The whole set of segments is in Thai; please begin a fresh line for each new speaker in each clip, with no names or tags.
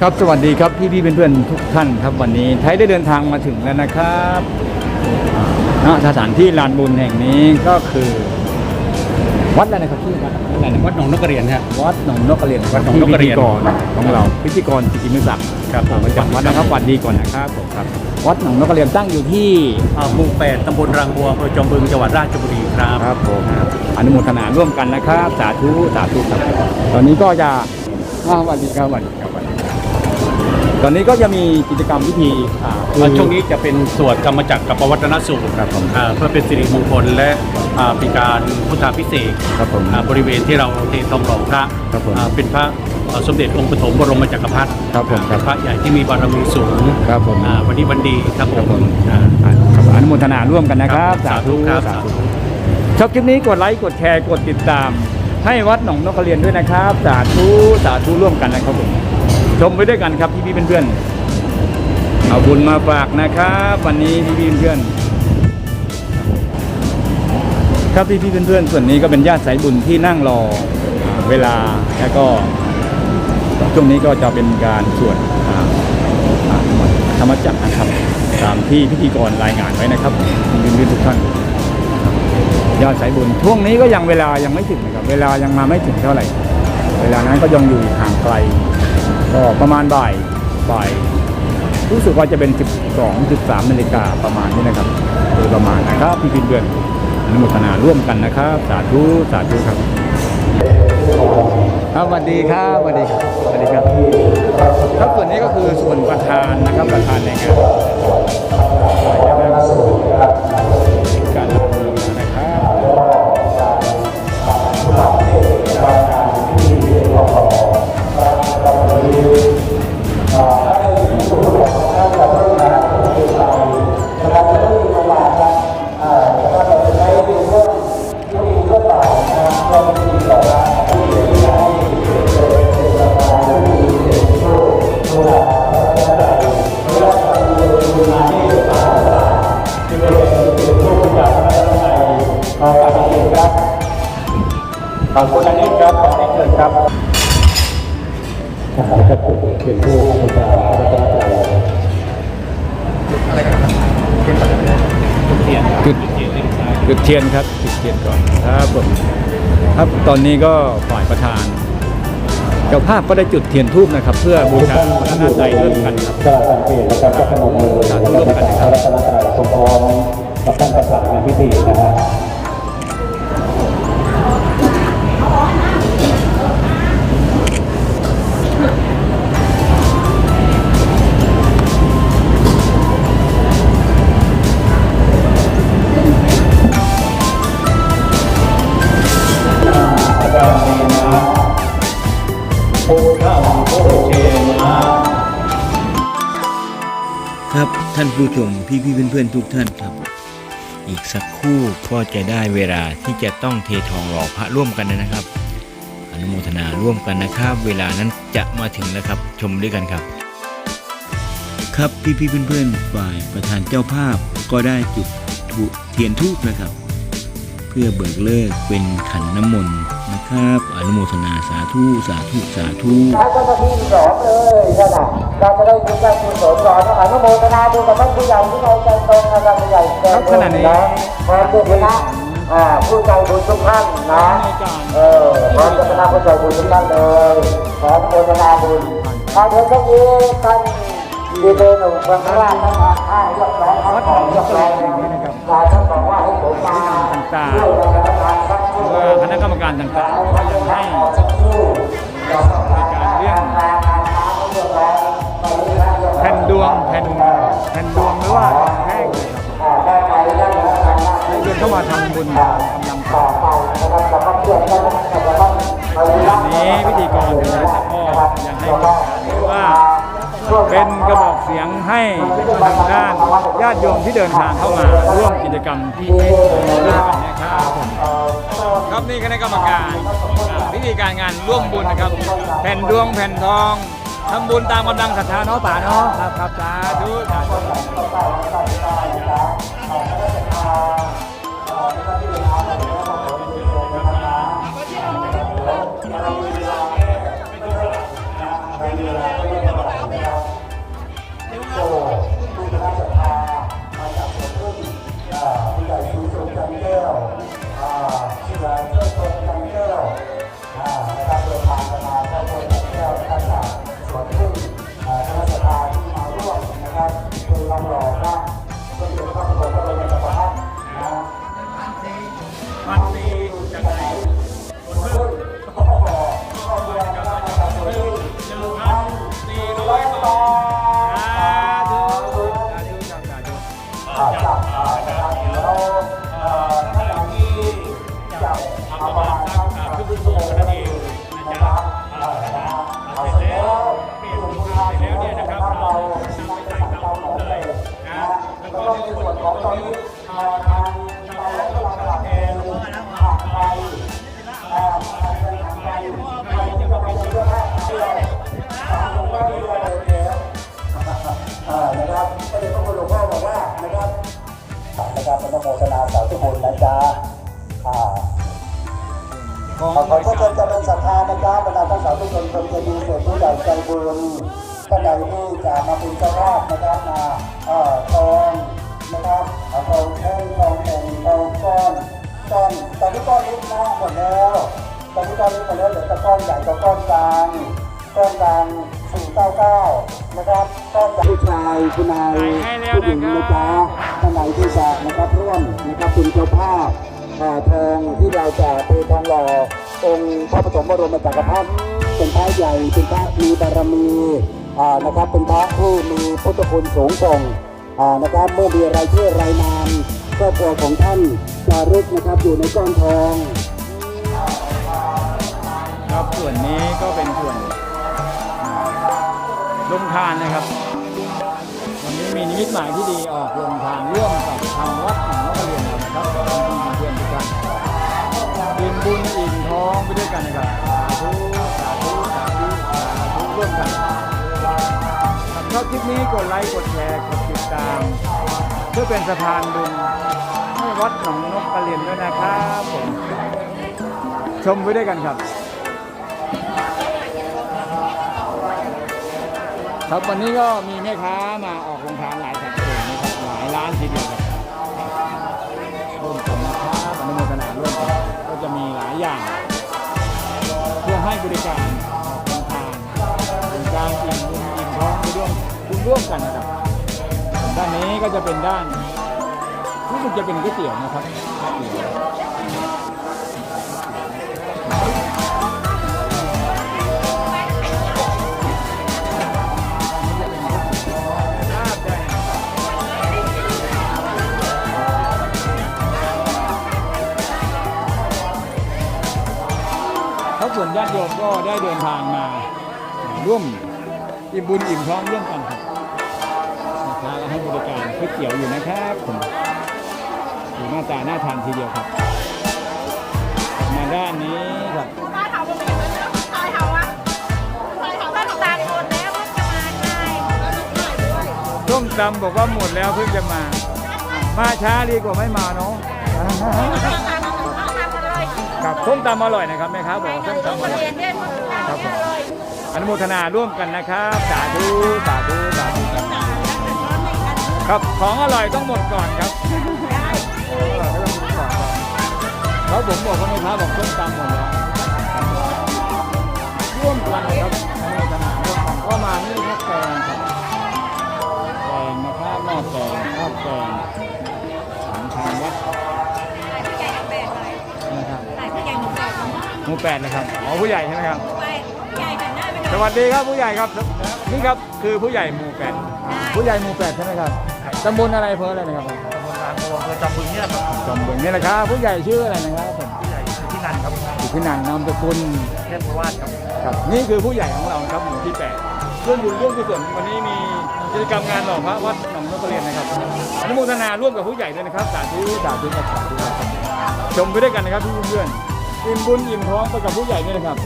ครับสวัสดีครับพี่พี่ๆเพื่อนๆทุกท่านครับวันนี้ไทยได้เดินทางมาถึงแล้วนะครับอ่าณสถานที่ลานบุญแห่งนี้ก็คือ วัดอะไรนะครับชื่อวัดอะไรนะ
วัดหนองนกกระเรียนฮะ
วัดหนองนกกระเรียน
วัดหนองนกกระเรียน
พิธีกรของเราพิธีกรจิตรมิศักดิ์
ครับ
อ่าประจำวัดนะครับวัดดีก่อนนะครับผมครับ วัดหนองนกกระเรียนตั้งอยู่ที่
อ่าหมู่แปดตำบลรังบัวอำเภอจอมบึงจังหวัดราชบุรีครับ
ครับผมอนุโมทนาร่วมกันนะครับ สาธุสาธุครับตอนนี้ก็จะอ่าสวัสดีครับสวัสดีครับสวัสดีครับ ตอนนี้ก็จะมีกิจกรรมพิธีอ่าคือ
อ่าช่วงนี้จะเป็นสวดกรรมจักรกับปวัตนสูตร
ครับผม
อ่าเพื่อเป็นสิริมงคลและอ่าเป็นการพุทธาพิเศษก
ครับผม
อ่าบริเวณที่เราเททองหล่อพระ
ครับผม
อ่าเป็นพระอ่าสมเด็จองค์ปฐมบรมจักรพรรดิ
ครับผมครับ
พระใหญ่ที่มีบารมีสูง
ครับผม
อ่าวันนี้วันดีครับผ
ครับผม
มอ่า
ครับอนุโมทนาร่วมกันนะครับ
ครับ
สาธุ
ครับ
สาธุ ชอบคลิปนี้กดไลค์ กดแชร์ กดติดตาม ให้วัดหนองนกกระเรียนด้วยนะครับ สาธุ สาธุร่วมกันนะครับผม ชมไปด้วยกันครับพี่พี่ๆเพื่อนๆเอาบุญมาฝากนะครับวันนี้พี่พี่ๆเพื่อนๆครับพี่พี่ๆเพื่อนๆส่วนนี้ก็เป็นญาติสายบุญที่นั่งรอเวลาแล้วก็ช่วงนี้ก็จะเป็นการสวดอ่าอ่าธรรมจักรนะครับ ตามที่พิธีกรรายงานไว้นะครับยินดีทุกท่านยอดสายบุญช่วงนี้ก็ยังเวลายังไม่ถึงนะครับ เวลายังมาไม่ถึงเท่าไหร่ เวลานั้นก็ยังอยู่ห่างไกล ก็ประมาณบ่ายบ่ายรู้สึกว่าจะเป็น 12 13นาฬิกาประมาณนี้นะครับโดยประมาณนะครับพี่พินเดือนอนุโมทนาร่วมกันนะครับ สาธุสาธุครับ ครับสวัสดีครับสวัสดีครับสวัสดีครับครับส่วนนี้ก็คือส่วนประธานนะครับประธานในงาน เป็นผู้พุทธาพระเจ้าจุดจุดเทียนครับจุดเทียนก่อนครับผมครับตอนนี้ก็ฝ่ายประธานเจ้าภาพก็ได้จุดเทียนทูบนะครับ เพื่อบูชาพระนาใจร่วมกันครับ
กราบสังเกตนะครับก็ขนมมือแล้วก็เป็นพระรัตนตรัยพร้อมกับท่านประธานในพิธีนะฮะอ ผู้ช
มพี่พี่เพื่อนๆทุกท่านครับ อีกสักครู่ก็จะได้เวลาที่จะต้องเททองหล่อพระร่วมกันนะครับ อนุโมทนาร่วมกันนะครับ เวลานั้นจะมาถึงแล้วครับ ชมด้วยกันครับ ครับพี่พี่เพื่อนๆฝ่ายประธานเจ้าภาพก็ได้จุดเทียนทูบนะครับ เพื่อเบิกเลิกเป็นขันน้ำมนต์ นะครับ อนุโมทนาสาธุสาธุสาธุ
ถ้าเจ้าหน้าที่สอนเลยนั่นน่ะเราจะได้บุญได้กุศลสอนอนุโมทนาบุญกับท่านผู้ใหญ่ที่เราใจตรงนะครับผู้ใหญ่ใจ
ครับ
ต
ข
รง
ณะนี้
นะพร้อมด้วยคณะอ่าผู้ใจบุญทุกท่านนะเออพร้อมด้วยคณะผู้ใจบุญทุกท่านเลยขออนุโมทนาบุญถ้าเดี๋ยวช่วงนี้ท่านดีเดย์หนุ่มเมืองพระราชท่านอะอ่ายกร้องเขาของยกร้องแล้วอ่าท่านบอกว่าให้ผมมา
ต่างๆ
ช่วยในกา รทำงานสักครู่
ว่าคณะกรรมการต่างๆก็ยังให้ในการเรื่องแผ่นดวงแผ่นแผ่นดวงหรือว่าแห้งให้เดินเข้ามาทำบุญกำลังใจอันนี้พิธีกรนะก็ยังให้การหรือว่า เป็นกระบอกเสียงให้ทางด้านญาติโยมที่เดินทางเข้ามาร่วมกิจกรรมที่ร่วมกันนะครับผมครับนี่คณะกรรมการพิธีการงานร่วมบุญนะครับ แผ่นดวงแผ่นทองทำบุญตามกำลังศรัทธาเนาะป่าเนาะครับครับสาธุสาธุ ลังหล่
อพระก็เดี๋ยวพระบรมก็เป็นจักรพรรดินะมันมีจากไหน ส่วนของตอนนี้อ่าทางเตาหลอมกำลังปรับเองผักไปอ่าผักไปผักไปใครที่กำลังจะเลือกให้เลือกตามลงมาที่เราเลยแล้วอ่านะครับก็เลยต้องคุณหลวงพ่อบอกว่านะครับนะครับอนุโมทนาสาธุบุญนะจ๊ะอ่า
ขอ
ขอขอทุกคนจะเป็นศรัทธานะครับรรดาท่านสาธุชนคนใจดีเศษผู้ใหญ่ใจบุญท่านใดที่จะมาเป็นเจ้าภาพนะครับมาเอ่อทอง นะครับเอาทองแท่งทองแต่งทองก้อนก้อนตอนนี้ก้อนเล็กนะหมดแล้วตอนนี้ก้อนเล็กหมดแล้วเหลือแต่ก้อนใหญ่กับก้อนกลางก้อนกลาง499นะครับก้อนผู้ชายคุณนายผู้หญิงนะจ๊ะท่านใดที่จะนะครับร่วมนะครับเป็นเจ้าภาพอ่าทองที่เราจะเททองหล่อองค์พระปฐมบรมจักรพรรดิเป็นพระใหญ่เป็นพระมีบารมีนะครับเป็นพระผู้มีพุทธคุณสูงส่ง นะครับเมื่อมีรายชื่อรายนามครอบครัวของท่านจารึกนะครับอยู่ในก้อนทอง
ครับส่วนนี้ก็เป็นส่วนลงทานนะครับ วันนี้มีนิมิตหมายที่ดีออกลงทานร่วมกับทางวัดหนองนกกระเรียนนะครับขอบคุณเพื่อนทุกท่านอิ่มบุญอิ่มท้องไปด้วยกันนะครับสาธุสาธุสาธุสาธุร่วมกัน ชอบคลิปนี้กดไลค์กดแชร์กดติดตาม เพื่อเป็นสะพานบุญให้วัดหนองนกกระเรียนด้วยนะครับผมชมไปด้วยกันครับ ครับวันนี้ก็มีแม่ค้ามาออกโรงทานหลายแพ็คเกจนะครับหลายร้านทีเดียวครับร่วมกันนะครับอนุโมทนาร่วมกันก็จะมีหลายอย่าง เพื่อให้บริการ ร่วมกันนะครับ ด้านนี้ก็จะเป็นด้านรู้สึกจะเป็นก๋วยเตี๋ยวนะครับก๋วยเตี๋ยวลาบได้เขาส่วนญาติโยมก็ได้เดินทางมาร่วมอิ่มบุญอิ่มท้องร่วมกัน ก๋วยเตี๋ยวอยู่นะครับผมดูหน้าตาน่าทานทีเดียวครับ มาด้านนี้ครับ
ตายเขาก็มีเหมือนกันตายเขาอะตายเขาก็ตายหมดแล้วมันจะมาไงแล้วลูกชายด้วย
ส้มตำบอกว่าหมดแล้วเพิ่งจะมา มาช้าดีกว่าไม่มาเนาะ
เอาทำเอาทำมาเลย
ครับส้มตำอร่อยนะครับแม่ค้าบอกว่าส้มตำอร่อย
เรียนเรียนมา
ครับผม
เลย
อนุโมทนาร่วมกันนะครับ สาธุ สาธุ สาธุ ครับครับของอร่อยต้องหมดก่อนครับเออไม่ต้องหมดก่อนครับเพราะผมบอกว่าแม่ค้าบอกส้มตำหมดแล้วครับร่วมกันนะครับอนุโมทนาร่วมกันก็มานี่ครับแกงครับแกงนะครับหม้อแกงข้าวแกงของทางวัดนะครับ
ตายผู้ใหญ่หมู่แปด
หมู่แปดนะครับอ๋อผู้ใหญ่ใช่ไหมครับ
ไปผู้ใหญ่หันหน้าไป
สวัสดีครับผู้ใหญ่ครับนี่ครับคือผู้ใหญ่หมู่แปดผู้ใหญ่หมู่แปดใช่ไหมครับ ตำบลอะไรอำเภออะไรนะครับ
ตำบลลานโพอำเภอจำบึงเนี่ยครับ
ตำบลนี่แหละครับผู้ใหญ่ชื่ออะไรนะครับผม
ผู้ใหญ่อยู่ที่นั่นครับ
อยู่ที่นันนามสกุล
เทพวาดครับ
ครับ นี่คือผู้ใหญ่ของเราครับหมู่ที่แปดเรื่องอยู่ร่วมกุศลวันนี้มีกิจกรรมงานหล่อพระวัดหนองนกกระเรียนนะครับอนุโมทนาร่วมกับผู้ใหญ่ด้วยนะครับสาธุสาธุครับสาธุครับชมไปด้วยกันนะครับเพื่อนๆอิ่มบุญอิ่มท้องไปกับผู้ใหญ่ด้วยนะครับ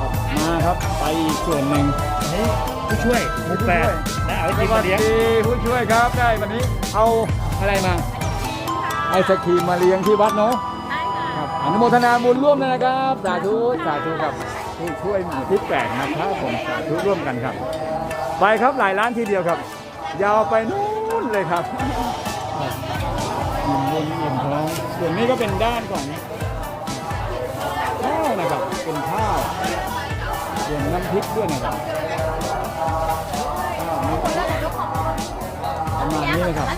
ครับมาครับไปอีกส่วนหนึ่ง
นี่ผู้ช่วยหมู่แปด และเอาไอติมมาเลี้ยง
สวัสดีผู้ช่วยครับได้วันนี้เอาอะไรมา ไอศครีมมาเลี้ยงที่วัดเนาะ
ใช่ค่ะ
ครับอนุโมทนาบุญร่วมเลยนะครับ สาธุสาธุครับผู้ช่วยหมู่ที่แปดนะครับผมสาธุร่วมกันครับ ไปครับหลายร้านทีเดียวครับ ยาวไปนู้นเลยครับอิ่มบุญอิ่มท้องส่วนนี้ก็เป็นด้านของข้าวนะครับเป็นข้าวส่วนน้ำพริกด้วยนะครับ มาณนี้นะครับ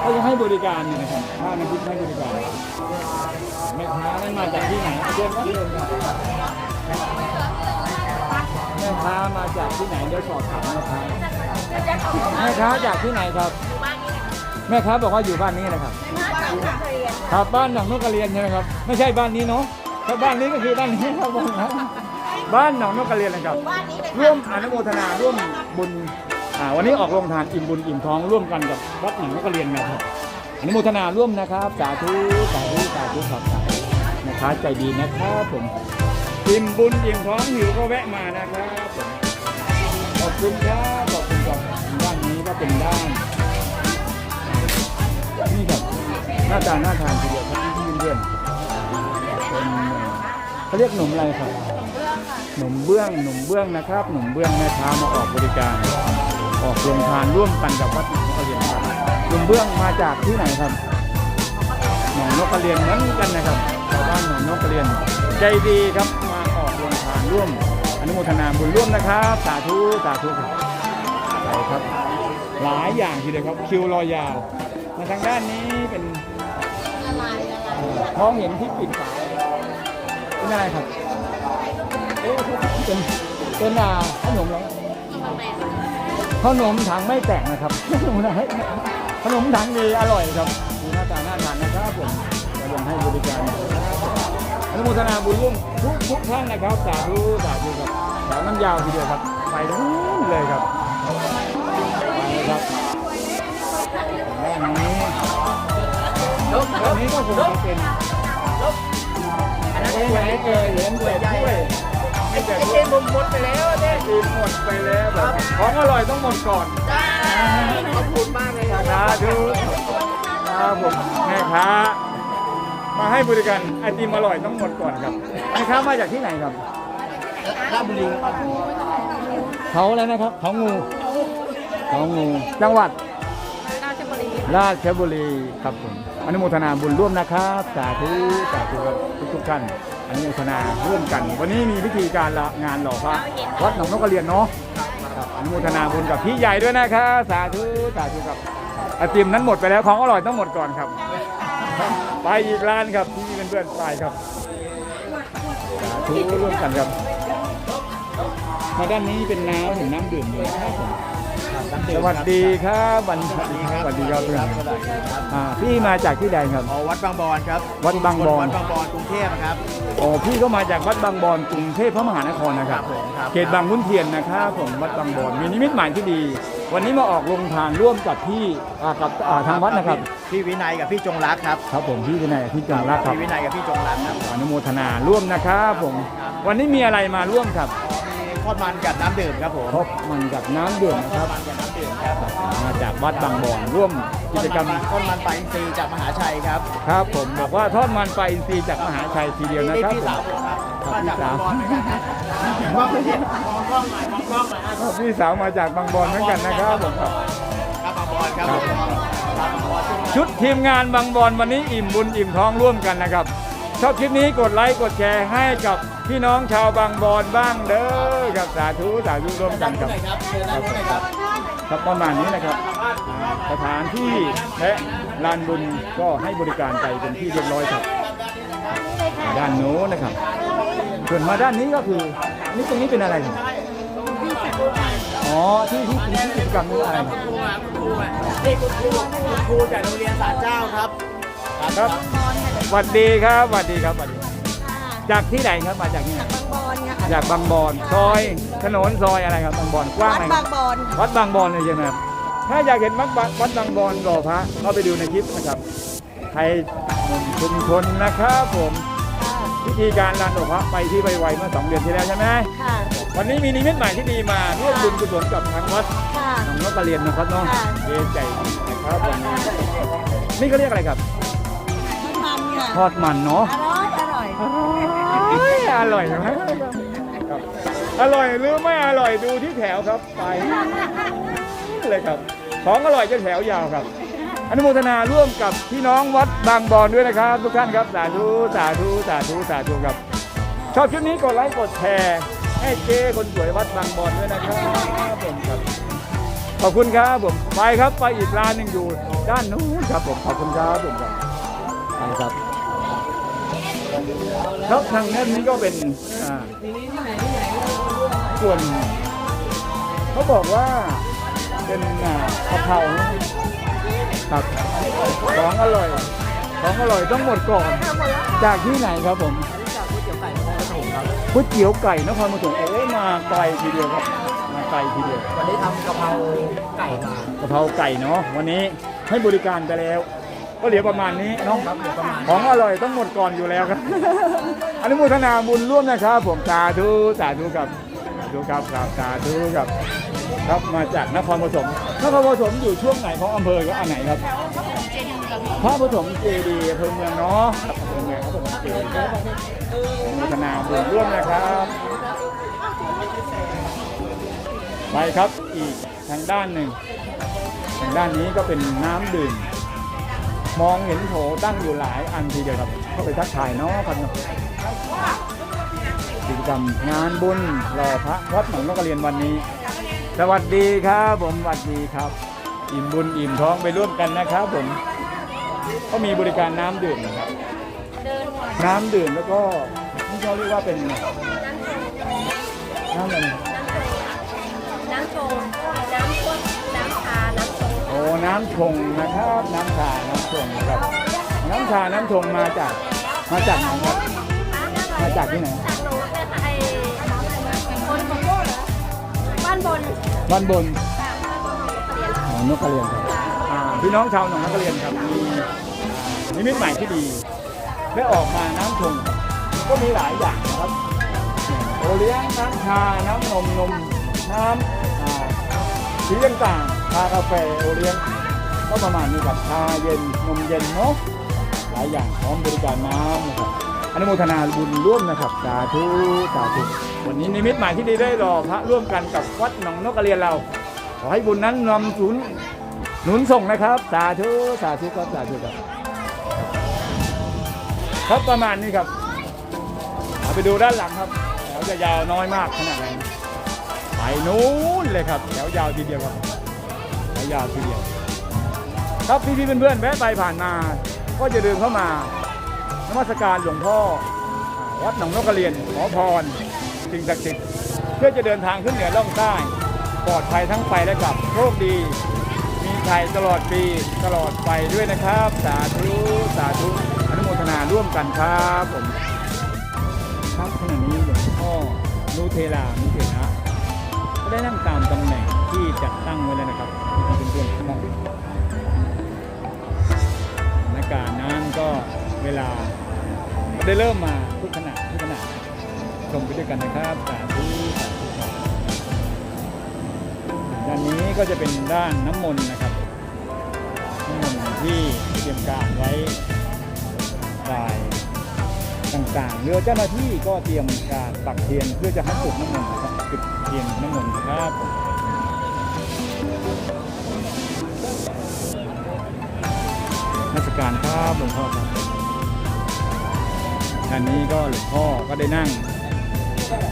เขาจะให้บริการอยู่นะครับข้าวน้ำพริกให้บริการแม่ค้านั้นมาจากที่ไหนเชิญครับเชิญครับแม่ค้ามาจากที่ไหนเดี๋ยวสอบถามนะครับแม่ค้าจากที่ไหนครับ แม่ค้าบอกว่าอยู่บ้านนี้นะครับครับบ้านหนองนกกระเรียนใช่ไหมครับ ไม่ใช่บ้านนี้เนาะถ้าบ้านนี้ก็คือบ้านนี้ครับบ้านหนองนกกระเรียนนะครับ ร่วมอนุโมทนาร่วมบุญ อ่าวันนี้ออกโรงทานอิ่มบุญอิ่มท้องร่วมกันกับวัดหนองนกกระเรียนนะครับอนุโมทนาร่วมนะครับ สาธุสาธุสาธุครับสาธุนะคะใจดีนะครับผมอิ่มบุญอิ่มท้องหิวก็แวะมานะครับผมขอบคุณครับขอบคุณครับด้านนี้ก็เป็นด้านนี่ครับหน้าตาหน่าทานทีเดียวครับที่เพื่อนๆเป็นเขาเรียกขนมอะไรครับหนุ่มเบื้องหนุ่มเบื้องนะครับหนุ่มเบื้องแม่ค้ามาออกบริการ ออกโรงทานร่วมกันกับวัดหนองนกระเรียนครับหนุ่มเบื้องมาจากที่ไหนครับหนองนกกระเรียนเหมือนกันนะครับชาวบ้านหนองนกกระเรียนใจดีครับมาออกโรงทานร่วม อนุโมทนาบุญร่วมนะครับ สาธุสาธุครับไปครับ หลายอย่างทีเดียวครับคิวรอยาวมาทางด้านนี้เป็นท้องเห็นที่ปิดฝาเป็นอะไรครับ เอ๊ะเป็นเป็นอ่าขนมอะไร ขนมถังไม่แตกนะครับขนมนะขนมถังดีอร่อยครับมีหน้าตาหน่าทานนะครับผมจะลงให้บริการอนุโมทนาบุญร่วมทุกทุกท่านนะครับสาธุสาธุครับแถวน้ำยาวทีเดียวครับ ไปนู้นเลยครับไปครับนนี้นี้ก็คงจะเป็นอันนั้นไม่ไหนเกินเหรียญเศษถ้วย ไอ้เจ๊หมดหมดไปแล้วเนี่ยกินหมดไปแล้วแบบของอร่อยต้องหมดก่อนขอบคุณมากเลยครับดูครับผมแม่ค้ามาให้บริการไอติมอร่อยต้องหมดก่อนครับแม่ค้ามาจากที่ไหนครับราชบุรีเขาอะไรนะครับเขางูเขางูจังหวัด
ราชบุรี
ราชบุรีครับผมอนุโมทนาบุญร่วมนะครับสาธุสาธุครับทุกทุกๆท่าน อนุโมทนาร่วมกัน วันนี้มีพิธีการละงานหล่อพระวัดหนองนกกระเรียนเนาะครับอนุโมทนาบุญกับพี่ใหญ่ด้วยนะครับสาธุสาธุครับไอติมนั้นหมดไปแล้วของอร่อยต้องหมดก่อนครับ ไปอีกร้านครับที่เพื่อนๆไปครับสาธุร่วมกันครับมาด้านนี้เป็นน้ำเห็นน้ำดื่มอยู่ะครับผม สวัสดีครับวันสวัสดีครับสวัสดีครับเพื่อนอ่าพี่มาจากที่ใดครับ
อ๋อวัดบางบอนครับ
วัดบางบอน
วัดบางบอนกรุงเทพนะครับ
โอ้พี่ก็มาจากวัดบางบอนกรุงเทพพระมหานครนะครับ
ครับผมครับ
เขตบางขุนเทียนนะครับผมวัดบางบอนมีนิมิตหมายที่ดี วันนี้มาออกโรงทานร่วมกับพี่อ่ากับอ่าทางวัดนะครับ
พี่วินัยกับพี่จงรักครับ
ครับผมพี่วินัยพี่จังรักครับ
พี่วินัยกับพี่จงรักครับ
อนุโมทนาร่วมนะครับผมวันนี้มีอะไรมาร่วมครับ
มีทอดมันกับน้ำดื่มครับผม
พบมันกับน้ำดื่มนะ
ท
ค
อ
รั
ด
บ
มันกับน้ำดื่มครับ
มาจากวัดบางบอนร่วมกิจกรรม
ทอดมันปลาอินทรีย์จากมหาชัยครับ
ครับผมบอกว่าทอดมันปลาอินทรีย์จากมหาชัยทีเดียวนะ
นี่
ครับ
พี่
ผม
สาวผมครับ
ครับ
มาจาก
พี่สาว
บางบอนเหมือนกันครับมองไม่เห็นมองกล้องหน่อยมองกล้องหน่อยครับ
พี่สาวมาจากบางบอนเหมือนกันนะครับผมครับ
ครับบางบอนครับผมครับบางบอนช่วงนี้
ชุดทีมงานบางบอนวันนี้อิ่มบุญอิ่มท้องร่วมกันนะครับ ชอบคลิปนี้กดไลค์กดแชร์ให้กับพี่น้องชาวบางบอนบ้างเด้อ กับสาธุสาธุร่วมกันครับ
ครับเชิญด้านนู้นเลยครับ
ครับประมาณนี้นะครับอ่าสถานที่และลานบุญก็ให้บริการไปเป็นที่เรียบร้อยครับด้านโน้นนะครับส่วนมาด้านนี้ก็คือนี่ตรงนี้เป็นอะไรครับอ๋อที่ที่ที่ที่กิจกรรมนี้อะไรครับ
นี่คุณครูคุณครูจากโรงเรียนศาลเจ้าครับ
ครับสวัสดีครับสวัสดีครับสวัสดี จากที่ไหนครับมาจากที่ไหน
บางบอนค่ะ
จากบางบอนซอยถนนซอยอะไรครับบางบอนกว้าง
วัด
ไหมครับ
บางบอน
วัดบางบอนเลยใช่ไหมครับถ้าอยากเห็นวัดบางวัดบางบอนหล่อพระก็ไปดูในคลิปนะครับไทยชุมชนนะครับผมวิธีการลานหล่อพระไปที่ไวๆเมื่อสองเดือนที่แล้วใช่ไหม
ค่ะ
วันนี้มีนิมิตหมายที่ดีมาร่วมบุญกุศลกับทางวัด
ค่ะ
หนองนกกระเรียนนะครับเน้อง
ค่ะ
เยใจดีนะครับวันนี้นี่ก็เรียกอะไรครับ
มันค่ะ
ทอดมันเนาะ
อร่อย อร่อย
อร่ อร่อยไหมอร่อยหรือไม่อร่อยดูที่แถวครับไปเลยครับ ของอร่อยจะแถวยาวครับ อนุโมทนาร่วมกับพี่น้องวัดบางบอนด้วยนะครับ ทุกท่านครับสาธุสาธุสาธุสาธุครับ ชอบคลิปนี้กดไลค์กดแชร์ให้เจ้คนสวยวัดบางบอนด้วยนะครับผมครับขอบคุณครับผมไปครับไปอีกร้านหนึ่งอยู่ด้านนู้นครับผมขอบคุณครับผมครับไปครับ ครับทางด้านนี้ก็เป็นอ่าส่วน เขาบอกว่าเป็นอ่ากะเพราครับของอร่อย ของอร่อยต้องหมดก่อน จากที่ไหนครับผมก๋วยเตี๋ยวไก่นครปฐมโอ้ยมาไกลทีเดียวครับมาไกลทีเดียว
วันนี้ทำกะเพราไก่มากะ
เพราไก่เนาะวันนี้ให้บริการไปแล้ว ก็เหลือประมาณนี้เนาะ
ครับเดี๋ยวประมาณ
ของอร่อยต้องหมดก่อนอยู่แล้วครับ อนุโมทนาบุญร่วมนะครับ ผมสาธุสาธุกับสาธุครับครับสาธุครับครับมาจากนครปฐมนครปฐมอยู่ช่วงไหนของอำเภอก็อันไหนครับพระปฐมเจดีย์อำเภอเมืองเนาะครับอำเภอเมืองพระปฐมเจดีย์อนุโมทนาบุญร่วมนะครับไปครับอีกทางด้านหนึ่ง ทางด้านนี้ก็เป็นน้ำดื่ม มองเห็นโถตั้งอยู่หลายอันทีเดียวครับเข้าไปทักทายเนาะครับเนาะกิจกรรมงานบุญหล่อพระวัดหนองนกกระเรียนวันนี้ สวัสดีครับผมสวัสดีครับ อิ่มบุญอิ่มท้องไปร่วมกันนะครับผมก็มีบริการน้ำดื่มนะครับ น้ำดื่มแล้วก็นี่เขาเรียกว่าเป็นน้ำอะไร
น้ำชงนะ
ครับ น้ำชา น้ำชงนะครับ น้ำชา น้ำชงมาจาก มาจากไหนครับ มาจากที่ไหน
จากโน้นเลยค่ะไอ้บนของโบ้เหรอบ้านบน
บ้านบน
ค่ะบ้านบนของเรียน
หนองนกกระเรียนครับอ่าพี่น้องชาวหนองนกกระเรียนครับมีอ่านิมิตหมายที่ดีได้ออกมาน้ำชงก็มีหลายอย่างนะครับ โอเลี้ยงน้ำชา น้ำนมนม น้ำอ่าสีต่างๆ ชากาแฟโอเลี้ยงก็ประมาณนี้ครับชาเย็นนมเย็นเนาะหลายอย่างพร้อมบริการน้ำนะครับอนุโมทนาบุญร่วมนะครับสาธุสาธุวันนี้นิมิตหมายที่ดีได้รอพระร่วมกันกับวัดหนองนกกระเรียนเรา ขอให้บุญนั้นนำศูนย์หนุนส่งนะครับ สาธุสาธุครับสาธุครับครับประมาณนี้ครับเอาไปดูด้านหลังครับแถวจะยาวน้อยมากขนาดไหนไปนู้นเลยครับแถวยาวทีเดียวครับ ยาวทีเดียว ครับพี่พี่ๆเพื่อนๆแวะไปผ่านมา ก็จะเดินเข้ามานมัสการหลวงพ่ออ่าวัดหนองนกกระเรียนขอพรสิ่งศักดิ์สิทธิ์เพื่อจะเดินทางขึ้นเหนือล่องใต้ ปลอดภัยทั้งไปและกลับโชคดี มีชัยตลอดปีตลอดไปด้วยนะครับ สาธุสาธุอนุโมทนาร่วมกันครับผมครับขณะนี้หลวงพ่อนูเทลานุเทนะก็ได้นั่งตามตำแหน่ง ที่จัดตั้งไว้แล้วนะครับที่เพื่อนๆมองสถานการณ์นั้นก็เวลาได้เริ่มมาทุกขณะทุกขณะชมไปด้วยกันนะครับสาธุสาธุด้านนี้ก็จะเป็นด้านน้ำมนต์นะครับน้ำมนต์ที่เตรียมการไว้ฝ่ายต่างๆเรือเจ้าหน้าที่ก็เตรียมการปักเทียนเพื่อจะให้จุดน้ำมนต์นะครับจุดเทียนน้ำมนต์นะครับ นักการครับหลวงพ่อครับด้านนี้ก็หลวงพ่อก็ได้นั่งสนะ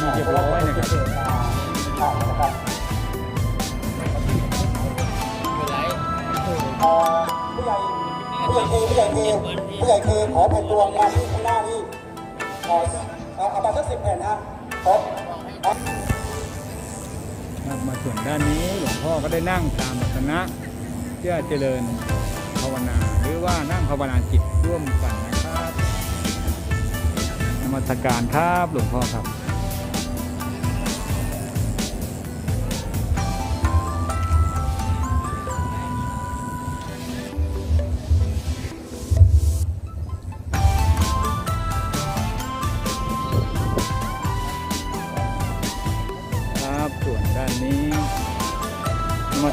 มีเรียบร้อยนะครับ
ผู้ใหญ่ผู้ใหญ่เคผู้ใหญ่เคผู้ใหญ่เคขอแผ่นดวงมาที่ข้างหน้านี่ขอเอาเอามาสักสิบแผ่นฮะขอ
ครับมาส่วนด้านนี้หลวงพ่อก็ได้นั่งตามสนะเพื่อเจริญภาวนา หรือว่านั่งภาวนาจิตร่วมกันนะครับนมัสการครับหลวงพ่อครับ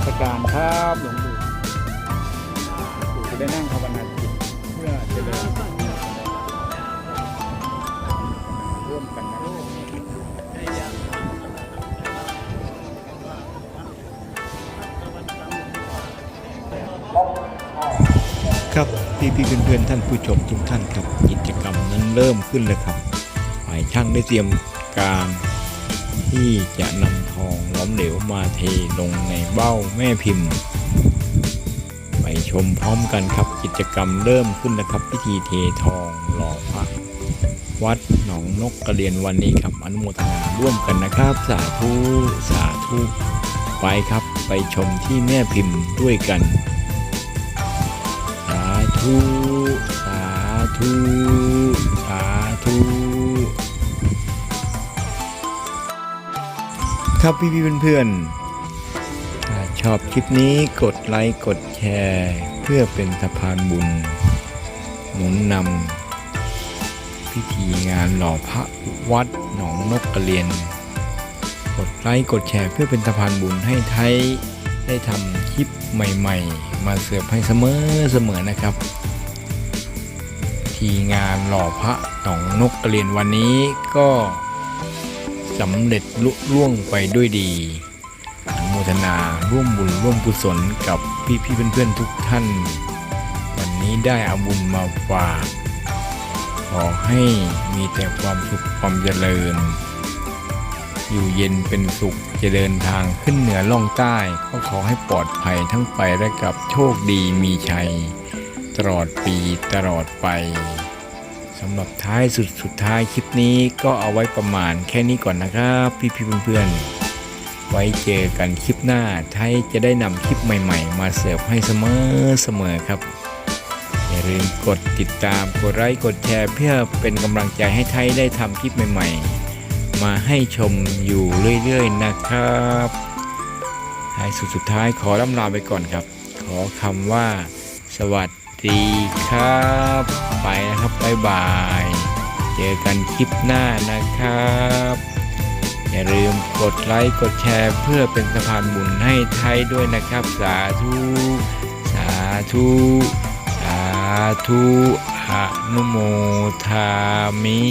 สการครับหลวงปู่ปู่จะได้นั่งภาวนาจิตเพื่อจะเจริญร่วมกันนะ
ครับพี่พี่ๆเพื่อนท่านผู้ชมทุกท่านครับกิจกรรมนั้นเริ่มขึ้นแล้วครับฝ่ายช่างได้เตรียมการ ที่จะนำทองล้อมเหลวมาเทลงในเบ้าแม่พิมพ์ ไปชมพร้อมกันครับกิจกรรมเริ่มขึ้นแล้วครับพิธีเททองหล่อพระววัดหนองนกกระเรียนวันนี้ครับอนุโมทนาร่วมกันนะครับ สาธุสาธุไปครับไปชมที่แม่พิมพ์ด้วยกัน สาธุ สาธุ สาธุ ครับพี่พี่ๆเพื่อนๆถ้าชอบคลิปนี้กดไลค์กดแชร์ เพื่อเป็นสะพานบุญ หนุนนำพิธีงานหล่อพระวัดหนองนกกระเรียน กดไลค์กดแชร์เพื่อเป็นสะพานบุญให้ไทยได้ทำคลิปใหม่ๆ มาเสิร์ฟให้เสมอเสมอนะครับ ทีงานหล่อพระหนองนกกระเรียนวันนี้ก็ สำเร็จลุล่วงไปด้วยดีโมทนาร่วมบุญร่วมกุศลกับพี่ๆเพื่อนๆทุกท่าน วันนี้ได้เอาบุญมาฝากขอให้มีแต่ความสุขความเจริญ อยู่เย็นเป็นสุขจะเดินทางขึ้นเหนือล่องใต้ ก็ขอให้ปลอดภัยทั้งไปและกับโชคดีมีชัย ตลอดปีตลอดไป สำหรับท้ายสุดสุดท้ายคลิปนี้ก็เอาไว้ประมาณแค่นี้ก่อนนะครับ พี่พี่ๆเพื่อนๆ ไว้เจอกันคลิปหน้าไทยจะได้นำคลิปใหม่ๆ มาเสิร์ฟให้เสมอเสมอครับ อย่าลืมกดติดตามกดไลค์กดแชร์เพื่อเป็นกำลังใจให้ไทยได้ทำคลิปใหม่ๆ มาให้ชมอยู่เรื่อยๆนะครับท้ายสุดสุดท้ายขอล่ำลาไปก่อนครับ ขอคำว่า สวัสดีีครับ ไปนะครับบ๊ายบาย เจอกันคลิปหน้านะครับ อย่าลืมกดไลค์กดแชร์เพื่อเป็นสะพานบุญให้ไทยด้วยนะครับ สาธุสาธุสาธุอนุโมทามิ